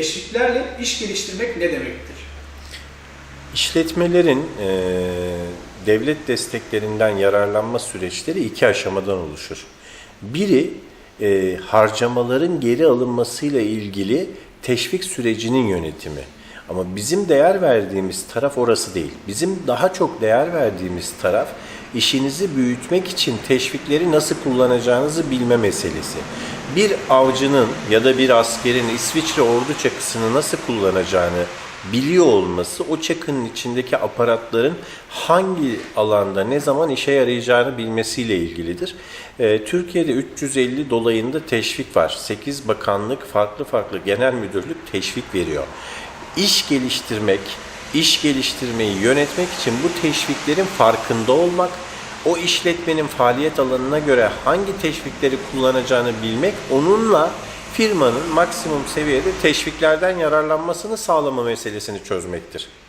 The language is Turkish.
Teşviklerle iş geliştirmek ne demektir? İşletmelerin e, devlet desteklerinden yararlanma süreçleri iki aşamadan oluşur. Biri e, harcamaların geri alınmasıyla ilgili teşvik sürecinin yönetimi. Ama bizim değer verdiğimiz taraf orası değil. Bizim daha çok değer verdiğimiz taraf işinizi büyütmek için teşvikleri nasıl kullanacağınızı bilme meselesi. Bir avcının ya da bir askerin İsviçre ordu çakısını nasıl kullanacağını biliyor olması o çakının içindeki aparatların hangi alanda ne zaman işe yarayacağını bilmesiyle ilgilidir. Ee, Türkiye'de 350 dolayında teşvik var. 8 bakanlık farklı farklı genel müdürlük teşvik veriyor. İş geliştirmek, iş geliştirmeyi yönetmek için bu teşviklerin farkında olmak, o işletmenin faaliyet alanına göre hangi teşvikleri kullanacağını bilmek, onunla firmanın maksimum seviyede teşviklerden yararlanmasını sağlama meselesini çözmektir.